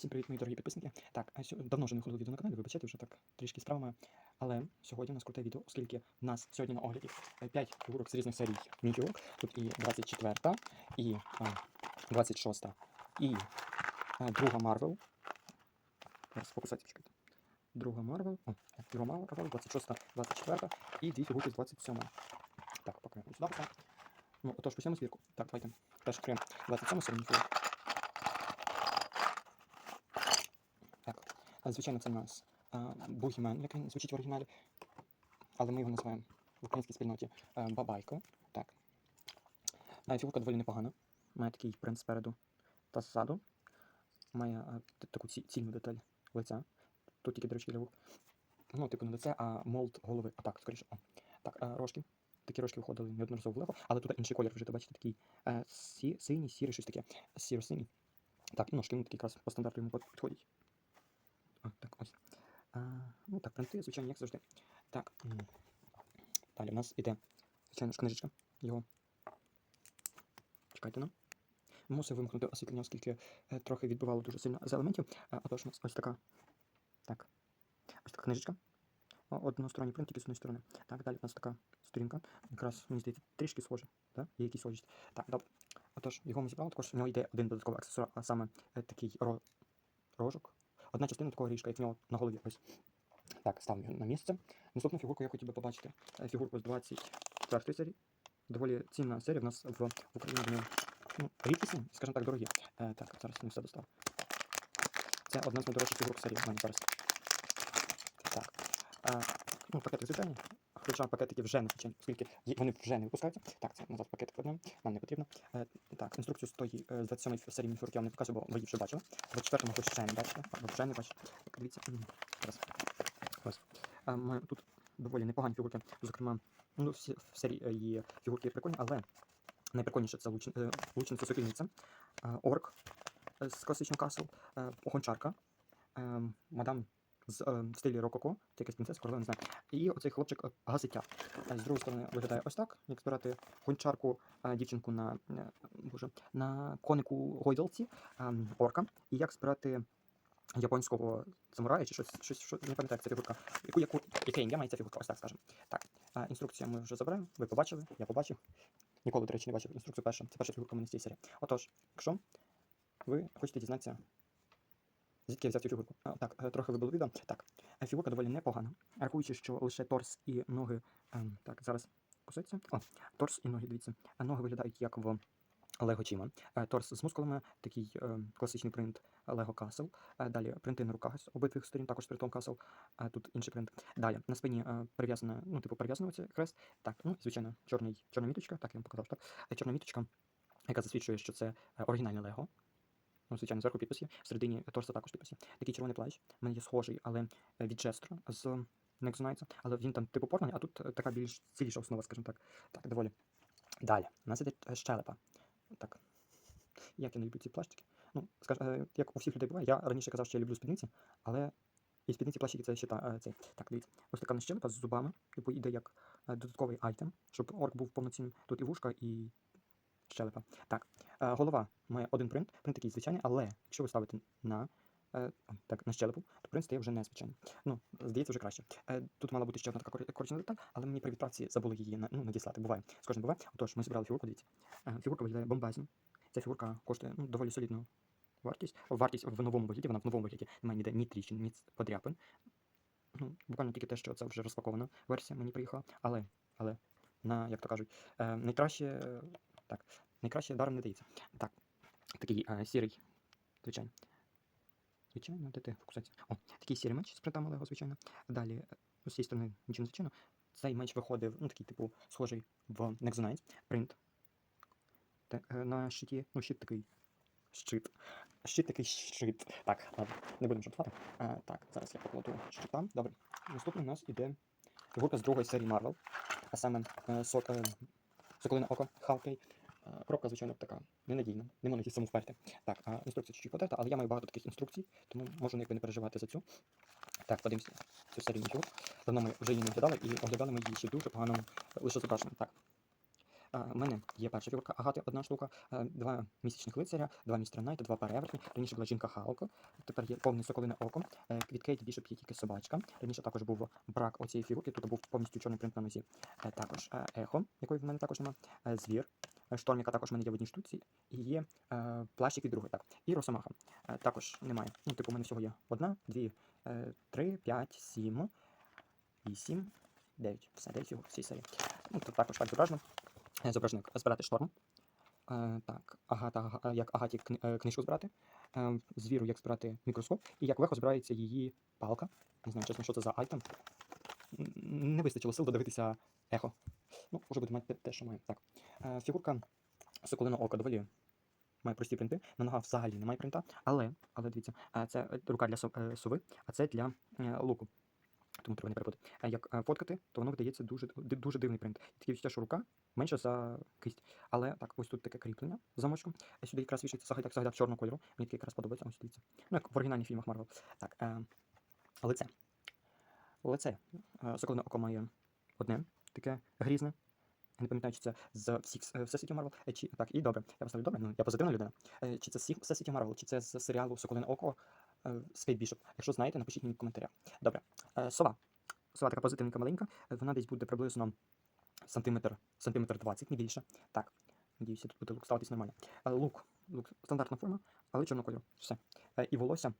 Всім привіт, мої дорогі підписники. Так, давно вже не виходило відео на каналі, вибачайте, вже так трішки справами. Але сьогодні у нас круте відео, оскільки в нас сьогодні на огляді 5 фігурок з різних серій міні-фігурок. Тут і 24, і а, 26, і а, друга Марвел. Зараз фокусацію чекайте. Друга Марвел, друга Марвел, 26, 24 і дві фігурки з 27. Так, поки сюди. Ну, отож, почнемо збірку. Так, давайте. Перш відкриємо 27 серійні фігурки. Так, а, звичайно, це в нас Бугімен, як він звучить в оригіналі, але ми його називаємо в українській спільноті Бабайко. Так. Фігурка доволі непогана. Має такий принт спереду та ззаду. Має таку цільну деталь лиця. Тут тільки дорожки для вух. Ну, типу, не лице, а молд голови. А так, скоріше. О. Так, рожки. Такі рожки входили неодноразово в лего, але тут інший колір вже, ти бачите, такий синій, сірий, щось таке. Сіро-синій. Так, і ножки ну, такі якраз по стандарту йому під- підходять. А, ну так, принти, звичайно, як завжди. Так. Далі у нас іде, звичайно ж, книжечка. Його. Чекайте ну. Мусив вимкнути освітлення, оскільки е, трохи відбивало дуже сильно з елементів. Отож, у нас ось така. Так. Ось така книжечка. Односторонній принт, тільки з одної сторони. Так, далі у нас така сторінка. Якраз, мені здається, трішки схоже. Так? Є якісь схожість. Так, добре. Отож, його ми зібрали, також в нього йде один додатковий аксесуар, а саме е, такий ро... рожок. Одна частина такого ріжка, як в нього на голові. Ось. Так, ставлю його на місце. Наступну фігурку я хотів би побачити. Е, Фігурку з 24 серії. Доволі цінна серія в нас в, Україні ну, рідкісні, скажімо так, дорогі. Е, так, зараз не все достав. Це одна з найдорожчих фігурок серії в мене зараз. Так. Е, ну, пакет звичайні. Хоча пакетики вже не звичайні, оскільки вони вже не випускаються. Так, це назад пакетик одним, нам не потрібно. Е, так, інструкцію з тої е, з 27 серії фігурки я не показую, бо ви її вже бачили. 24-му ви ще не бачите, або вже не бачите. Дивіться. Зараз. Ось. Е, ми тут доволі непогані фігурки. Зокрема, ну, всі в серії е, фігурки прикольні, але найприкольніше це луч... е, лучниця е, орк е, з класичного касл, е, гончарка, е, мадам з е, стилі рококо, це якась принцеса, не знаю. І оцей хлопчик е. Е, З другої сторони виглядає ось так, як збирати гончарку, е, дівчинку на, е, боже, на конику гойдалці, е, орка, і як збирати японського самурая чи щось, щось, що, не пам'ятаю, як ця фігурка. Яку, яку, яке ім'я має ця фігурка, ось так скажемо. Так, е, інструкцію ми вже забираємо, ви побачили, я побачив. Ніколи, до речі, не бачив інструкцію перша. Це перша фігурка мене з цієї серії. Отож, якщо ви хочете дізнатися, звідки я взяв цю фігурку. Так, е, трохи вибило відео. Так, е, фігурка доволі непогана. Рахуючи, що лише торс і ноги. ем, так, зараз куситься. О, торс і ноги, дивіться. Ноги виглядають як в Лего Чіма. Е, Торс з мускулами, такий е, класичний принт Лего. Е, Далі принти на руках з обидвих сторін, також Castle. Е, Тут інший принт. Далі на спині е, прив'язана, ну, типу, прив'язано це хрест. Так, ну, звичайно, чорний, чорна міточка, так я вам показав, так. Е, Чорна міточка, яка засвідчує, що це е, оригінальне Лего. Ну, звичайно, зверху підпис всередині торса також підпис. Такий червоний плащ, в мене є схожий, але е, від Джестро з Nexonites, але він там типу порваний, а тут е, така більш ціліша основа, скажімо так. Так, доволі. Далі. У нас іде е, щелепа. Так. Як я не люблю ці плащики. Ну, скаж, як у всіх людей буває, я раніше казав, що я люблю спідниці, але і спідниці плащики це ще та, цей. Так, дивіться. Ось така в щелепа з зубами, типу йде як додатковий айтем, щоб орк був повноцінним. Тут і вушка, і щелепа. Так, е, голова має один принт, принт такий звичайний, але якщо ви ставите на, е, так, на щелепу, то принт стає вже незвичайний. Ну, здається, вже краще. Е, тут мала бути ще одна така кор- коричнева деталь, але мені при відправці забули її ну, надіслати. Буває. З буває. Отож, ми зібрали фігурку, дивіться. Фігурка виглядає бомбезно. Ця фігурка коштує ну, доволі солідну вартість. Вартість в новому вигляді, вона в новому вигляді немає ніде ні тріщин, ні подряпин. Ну, буквально тільки те, що це вже розпакована версія мені приїхала. Але, але, на, як то кажуть, найкраще, так, найкраще даром не дається. Так, такий е, сірий, звичайно. Звичайно, де ти фокусація? О, такий сірий меч з принтами Лего, звичайно. Далі, е, з цієї сторони, нічого не звичайно. Цей меч виходив, ну, такий, типу, схожий в Nexonites, принт. Та- е, на щиті, ну, щит такий. Щит. Щит такий щит. Так, ладно, не будемо жартувати. А, так, зараз я покладу щита. Добре. Наступний у нас іде фігурка з другої серії Marvel. А саме е, е, Соколине око, Халкей. Коробка, звичайно, така ненадійна, не можна її саму вперти. Так, а інструкція чуть-чуть потерта, але я маю багато таких інструкцій, тому можу якби не переживати за цю. Так, подивимося цю серію. Давно ми вже її не оглядали і оглядали ми її ще дуже поганому е, лише зображенні. Так. У мене є перша фігурка Агати, одна штука, е, два місячних лицаря, два містера Найта, два перевертні. Раніше була жінка Халко, тепер є повне соколине око. Е, Від Кейт Бішоп є тільки собачка. Раніше також був брак оцієї фігурки, тут був повністю чорний принт на нозі. Також ехо, якої в мене також немає, е, звір. Шторм, яка також в мене є в одній штуці, і є е, плащик від другої, так. І Росомаха. Е, також немає. Ну, типу, у мене всього є одна, дві, е, три, п'ять, сім, вісім, дев'ять. Все, дев'ять фігур в цій серії. Ну, тут також так зображено. Е, Зображено, як збирати шторм. Е, так, агата, Ага- е, як агаті е, книжку збирати. Е, звіру, як збирати мікроскоп. І як легко збирається її палка. Не знаю, чесно, що це за айтем. Не вистачило сил додивитися ехо. Ну, може буде мати те- що має. Так. Е, фігурка Соколиного ока доволі має прості принти. На ногах взагалі немає принта, але, але дивіться, е, це рука для е, сови, а це для е, луку. Тому треба не перепутати. Як фоткати, то воно видається дуже, дуже дивний принт. Таке відчуття, що рука менша за кисть. Але так, ось тут таке кріплення замочком. Сюди якраз вішається сагайдак, сагайдак чорного кольору. Мені таке якраз подобається. Ось дивіться. Ну, як в оригінальних фільмах Марвел. Так, е, лице. Лице. Е, Соколине око має одне таке грізне. Я не пам'ятаю, чи це з всіх е, Всесвітів Марвел, е, чи так, і добре. Я поставлю добре, ну я позитивна людина. Е, Чи це з всіх Всесвітів Марвел, чи це з серіалу Соколине Око е, Бішоп. Якщо знаєте, напишіть мені в коментарях. Добре. Сова. Сова така позитивненька маленька. Вона десь буде приблизно сантиметр, сантиметр 20, не більше. Так. Надіюся, тут буде лук ставитись нормально. Лук. Лук стандартна форма, але чорного кольору. Все. І волосся.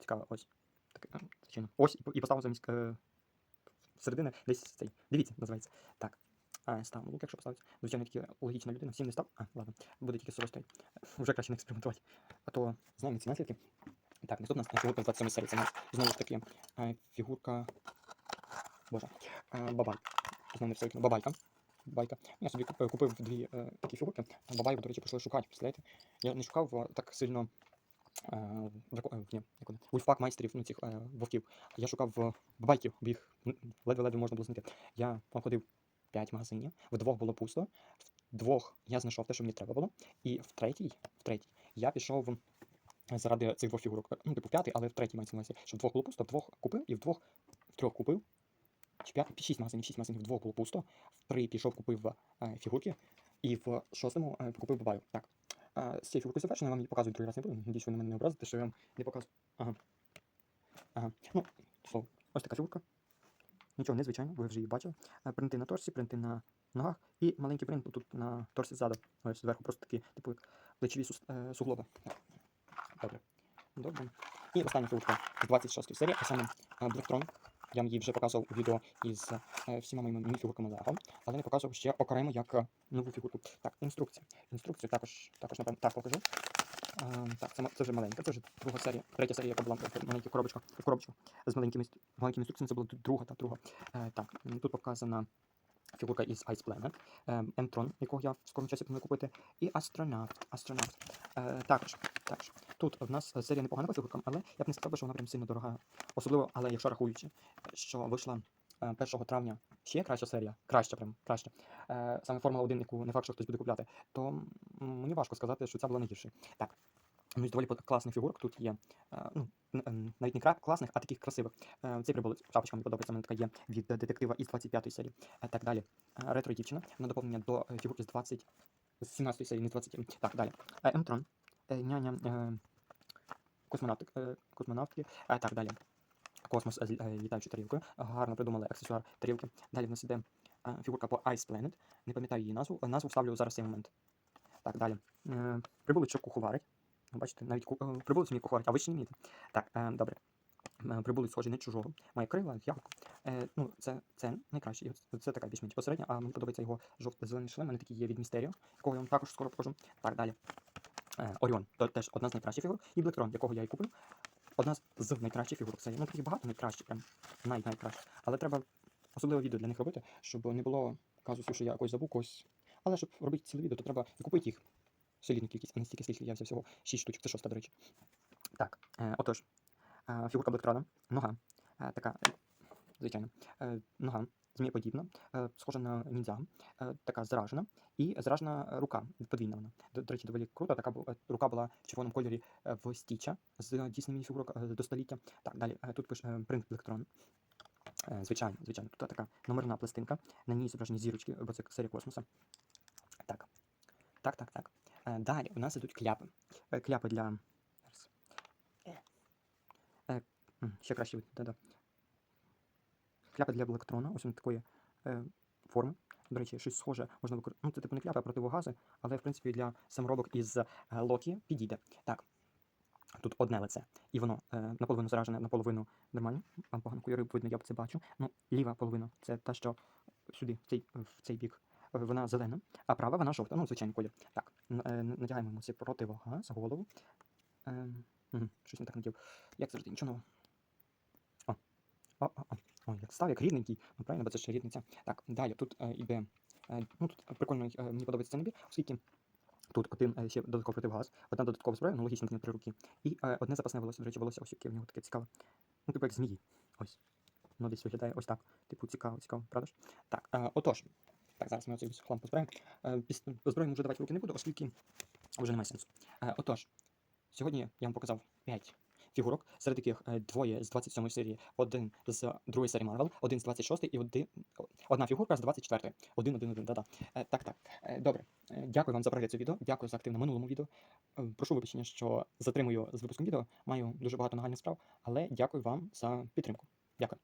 Цікаво, ось. Таке, е. Ось, і поставив замість середини десь цей. Дивіться, називається. Так. А, ставимо лук, якщо поставити. Звичайно, такі логічна людина. Всім не став. А, ладно, буде тільки стоїть. Вже краще не експериментувати. А то знаємо ці наслідки. Так, наступна фігурка в 27 серії. Це у нас знову ж таки фігурка. Боже. Бабай. Знову все викину. Бабайка. Бабайка. Я собі купив, дві е, такі фігурки. Бабайку, до речі, пішли шукати, представляєте? Я не шукав так сильно. Е, е, вони? Ульфак ну цих е, вовків. Я шукав бабайків, бо їх ледве-ледве можна було знайти. Я походив 5 магазинів, в двох було пусто, в двох я знайшов те, що мені треба було, і в третій, в третій я пішов заради цих двох фігурок. Ну, типу, п'ятий, але в третій мається на увазі, щоб в двох було пусто, в двох купив і в двох, в трьох купив. Чи п'ять, шість магазинів, шість магазинів, в було пусто, в три пішов, купив фігурки, і в шостому купив бабаю. Так. З цією фігуркою завершено, вам її показую другий раз не буду. Надіюсь, ви на мене не образите, що я вам не показую. Ага. Ага. Ну, слово. Ось така фігурка. Нічого незвичайного, ви вже її бачили. Принти на торсі, принти на ногах і маленький принт тут на торсі ззаду. Ось зверху просто такі, типу, плечові суглоби. Добре. Добре. І остання фігурка з 26 серії, а саме е, Blectron. Я її вже показував у відео із е, всіма моїми міні-фігурками Lego, але не показував ще окремо як е, нову фігурку. Так, інструкція. Інструкцію також, також напевно, так покажу. Е, так, це, це вже маленька, це вже друга серія, третя серія, яка була маленька коробочка, коробочка з маленькими, маленькими інструкціями, це була друга та друга. Е, так, тут показана фігурка із Ice Planet, е, якого я в скорому часі планую купити, і астронавт. астронавт. Е, також, також. Тут в нас е, серія непогана по фігуркам, але я б не сказав, що вона прям сильно дорога. Особливо, але якщо рахуючи, що вийшла е, 1 травня ще краща серія, краща, прям краща. Е, саме Формула 1, яку не факт, що хтось буде купляти, то мені важко сказати, що ця була найгірша. Так. Ну, доволі класних фігурок тут є. ну, навіть не класних, а таких красивих. Е, цей прибулець, шапочка мені подобається, в мене така є від детектива із 25 серії. Так далі. Е, ретро дівчина, на доповнення до е, фігурки з 20, з 17 серії, не з 20. Так, далі. Емтрон, няня, космонавтки, так, далі. Космос з літаючою тарілкою. Гарно придумали аксесуар тарілки. Далі в нас іде фігурка по Ice Planet. Не пам'ятаю її назву. Назву вставлю зараз в цей момент. Так, далі. Прибулець, що куховарить. Ну, Бачите, навіть е, прибулець вміє куховарить, а ви ще не вмієте. Так, е, добре. Е, Прибулець схожий на чужого. Має крила, як. Е, ну, це, це найкраще. Це, така більш-менш посередня, а мені подобається його жовто-зелений шлем. Мене такий є від Містеріо, якого я вам також скоро покажу. Так, далі. Е, Оріон, то теж одна з найкращих фігур. І Блектрон, якого я і купив. Одна з- найкращих фігур. Це ну таких багато найкращих, прям най найкращих. Але треба особливе відео для них робити, щоб не було казусу, що я якось забув когось. Але щоб робити ціле відео, то треба купити їх. Солідну кількість, а не стільки, скільки я взяв всього 6 штучок, це шоста, до речі. Так, е, отож, е, фігурка Блектрона, нога, е, така, е, звичайно, е, нога, змієподібна, е, схожа на ніндзя, е, така зражена, і зражена рука, подвійна вона. До, до речі, доволі круто, така бу- рука була в червоному кольорі в Стіча з дійсним мініфігурок е, до століття. Так, далі, е, тут пише е, принт Блектрон. Звичайно, звичайно, тут така номерна пластинка. На ній зображені зірочки, бо це серія космоса. Так, так, так. Е, Далі у нас ідуть кляпи. Е, Кляпи для. М, Ще краще да-да. Кляпи для електрона, ось він такої форми. До речі, щось схоже можна використовувати. Ну, це типу не кляпи, а противогази, але в принципі для саморобок із Локі підійде. Так. Тут одне лице, і воно е, наполовину заражене, наполовину нормально. Вам погано кольори видно, я б це бачу. Ну, ліва половина це та, що сюди, в цей, в цей бік, вона зелена, а права вона жовта. Ну, звичайний колір. Так, е, надягаємо йому ці противогаз, голову. Ем, мгм, щось не так надів. Як завжди, нічого нового. О, о, о, о. Ой, як став, як рідненький. Ну, правильно, бо це ще рідниця. Так, далі тут е, іде. Е, ну, тут прикольно, е, мені подобається цей набір, оскільки тут один е, ще додатковий противогаз, одна додаткова зброя, ну логічно, три руки. І е, одне запасне волосся. До речі, волосся ось яке в нього таке цікаве. Ну, типу як змії. Ось. Воно десь виглядає ось так. Типу, цікаво, цікаво, правда ж? Так, е, отож. Так, зараз ми оцей хлам позбираємо. Е, зброю вже давати руки не буду, оскільки вже немає сенсу. Е, отож, сьогодні я вам показав 5 фігурок, серед яких е, двоє з 27 серії, один з другої серії Марвел, один з 26 і один, одна фігурка з 24. Один, один, один, да-да. Так, так. Добре. Дякую вам за перегляд цього відео. Дякую за актив на минулому відео. Прошу вибачення, що затримую з випуском відео. Маю дуже багато нагальних справ, але дякую вам за підтримку. Дякую.